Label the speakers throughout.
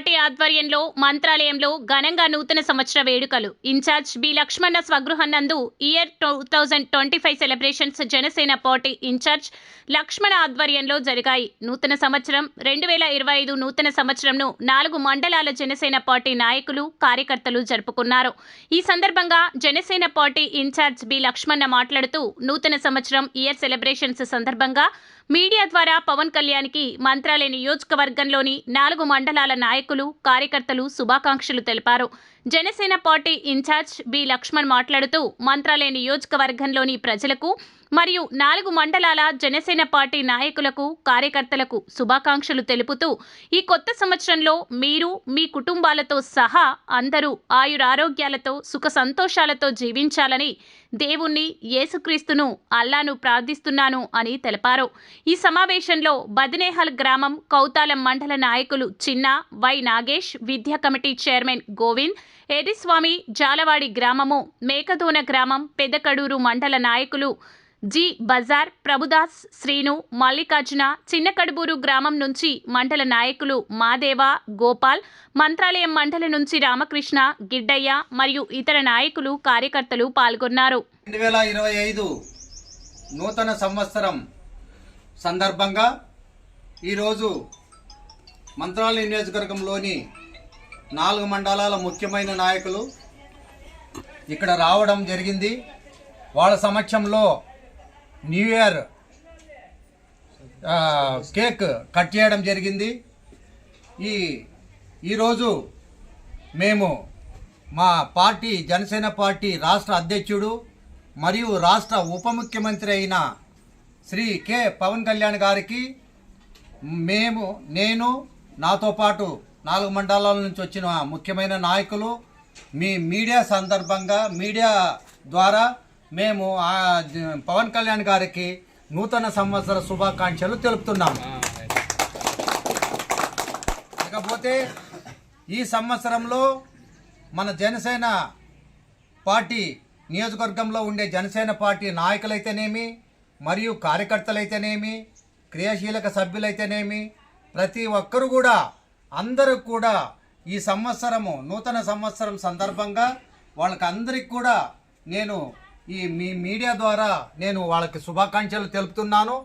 Speaker 1: Party ఆధ్వర్యంలో మంత్రాలయంలో ఘనంగా నూతన సంవత్సర వేడుకలు. Incharge B. లక్ష్మణ స్వగృహం నందు year two thousand twenty five celebrations Janasena party incharge Lakshmana ఆధ్వర్యంలో జరిగాయి. నూతన సంవత్సరం రెండు వేల ఇరవై ఐదు నూతన సంవత్సరంను నాలుగు మండలాల జనసేన పార్టీ నాయకులు కార్యకర్తలు జరుపుకున్నారు. ఈ సందర్భంగా Janasena party incharge B. Lakshmana మాట్లాడుతూ నూతన సంవత్సరం ఇయర్ సెలబ్రేషన్స్ సందర్భంగా మీడియా ద్వారా పవన్ కళ్యాణ్కి మంత్రాలయ నియోజకవర్గంలోని నాలుగు మండలాల నాయకులు కార్యకర్తలు శుభాకాంక్షలు తెలిపారు. Janasena party incharge B Lakshman మాట్లాడుతూ మంత్రాలయ నియోజకవర్గంలోని ప్రజలకు మరియు నాలుగు మండలాల జనసేన పార్టీ నాయకులకు కార్యకర్తలకు శుభాకాంక్షలు తెలుపుతూ ఈ కొత్త సంవత్సరంలో మీరు మీ కుటుంబాలతో సహా అందరూ ఆయురారోగ్యాలతో సుఖ సంతోషాలతో జీవించాలని దేవుణ్ణి యేసుక్రీస్తును అల్లాను ప్రార్థిస్తున్నాను అని తెలిపారు. ఈ సమావేశంలో బదినేహల్ గ్రామం కౌతాలం మండల నాయకులు చిన్న వై నాగేష్ విద్యా కమిటీ చైర్మన్ గోవింద్ ఎరిస్వామి జాలవాడి గ్రామము మేకదోన గ్రామం పెదకడూరు మండల నాయకులు జి. బజార్ ప్రభుదాస్ శ్రీను మల్లికార్జున చిన్నకడుబూరు గ్రామం నుంచి మండల నాయకులు మాదేవ గోపాల్ మంత్రాలయం మండల నుంచి రామకృష్ణ గిడ్డయ్య మరియు ఇతర నాయకులు కార్యకర్తలు పాల్గొన్నారు.
Speaker 2: రెండు వేల ఇరవై ఐదు నూతన సంవత్సరం సందర్భంగా ఈరోజు మంత్రాలయ నియోజకవర్గంలోని నాలుగు మండలాల ముఖ్యమైన నాయకులు ఇక్కడ రావడం జరిగింది. వాళ్ళ సమక్షంలో న్యూ ఇయర్ కేక్ కట్ చేయడం జరిగింది. ఈ ఈరోజు మేము మా పార్టీ జనసేన పార్టీ రాష్ట్ర అధ్యక్షుడు మరియు రాష్ట్ర ఉప ముఖ్యమంత్రి అయిన శ్రీ కె. పవన్ కళ్యాణ్ గారికి మేము నేను నాతో పాటు నాలుగు మండలాల నుంచి వచ్చిన ముఖ్యమైన నాయకులు మీ మీడియా సందర్భంగా మీడియా ద్వారా మేము పవన్ కళ్యాణ్ గారికి నూతన సంవత్సర శుభాకాంక్షలు తెలుపుతున్నాము. ఇకపోతే ఈ సంవత్సరంలో మన జనసేన పార్టీ నియోజకవర్గంలో ఉండే జనసేన పార్టీ నాయకులైతేనేమి మరియు కార్యకర్తలైతేనేమి క్రియాశీలక సభ్యులైతేనేమి ప్రతి ఒక్కరు కూడా అందరూ కూడా ఈ సంవత్సరము నూతన సంవత్సరం సందర్భంగా వాళ్ళకి అందరికి కూడా నేను ఈ మీ మీడియా ద్వారా నేను వాళ్ళకి శుభాకాంక్షలు తెలుపుతున్నాను.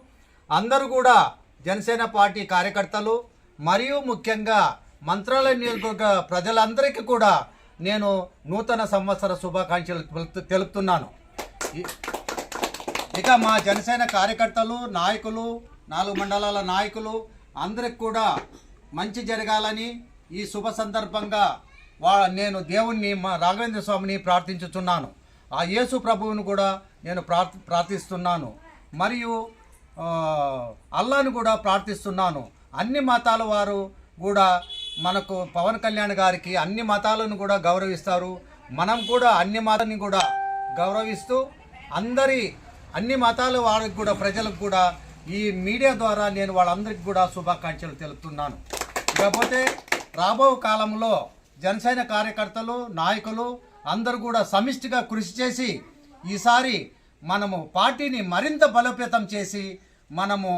Speaker 2: అందరూ కూడా జనసేన పార్టీ కార్యకర్తలు మరియు ముఖ్యంగా మంత్రాలయ నియోజకవర్గ ప్రజలందరికీ కూడా నేను నూతన సంవత్సర శుభాకాంక్షలు తెలుపు- తెలుపుతున్నాను. ఇక మా జనసేన కార్యకర్తలు నాయకులు నాలుగు మండలాల నాయకులు అందరికి కూడా మంచి జరగాలని ఈ శుభ సందర్భంగా వా నేను దేవుణ్ణి మా రాఘవేంద్ర స్వామిని ప్రార్థించుతున్నాను ఆ యేసు ప్రభువును కూడా నేను ప్రార్థి ప్రార్థిస్తున్నాను. మరియు అల్లాను కూడా ప్రార్థిస్తున్నాను. అన్ని మతాల వారు కూడా మనకు పవన్ కళ్యాణ్ గారికి అన్ని మతాలను కూడా గౌరవిస్తారు. మనం కూడా అన్ని మతాన్ని కూడా గౌరవిస్తూ అందరి అన్ని మతాల వారికి కూడా ప్రజలకు కూడా ఈ మీడియా ద్వారా నేను వాళ్ళందరికీ కూడా శుభాకాంక్షలు తెలుపుతున్నాను. ఇకపోతే రాబో కాలంలో జనసేన కార్యకర్తలు నాయకులు అందరూ కూడా సమిష్టిగా కృషి చేసి ఈసారి మనము పార్టీని మరింత బలోపేతం చేసి మనము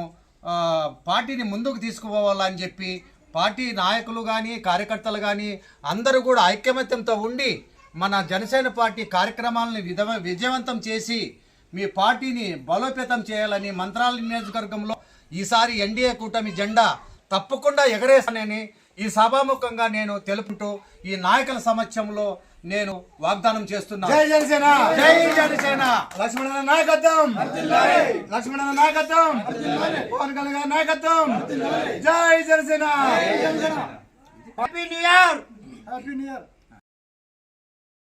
Speaker 2: పార్టీని ముందుకు తీసుకుపోవాలని చెప్పి పార్టీ నాయకులు కానీ కార్యకర్తలు కానీ అందరూ కూడా ఐక్యమత్యంతో ఉండి మన జనసేన పార్టీ కార్యక్రమాలను విధ విజయవంతం చేసి మీ పార్టీని బలోపేతం చేయాలని మంత్రాల నియోజకవర్గంలో ఈసారి ఎన్డీఏ కూటమి జెండా తప్పకుండా ఎగరేసానని ఈ సభాముఖంగా నేను తెలుపుతూ ఈ నాయకుల సమక్షంలో నేను వాగ్దానం చేస్తున్నాను
Speaker 3: జై జనసేన!
Speaker 2: జై జనసేన!
Speaker 3: లక్ష్మణ నాయకత్వం! లక్ష్మణ నాయకత్వం! పవన్ కళ్యాణ్ నాయకత్వం! జై Janasena! Happy new year happy new year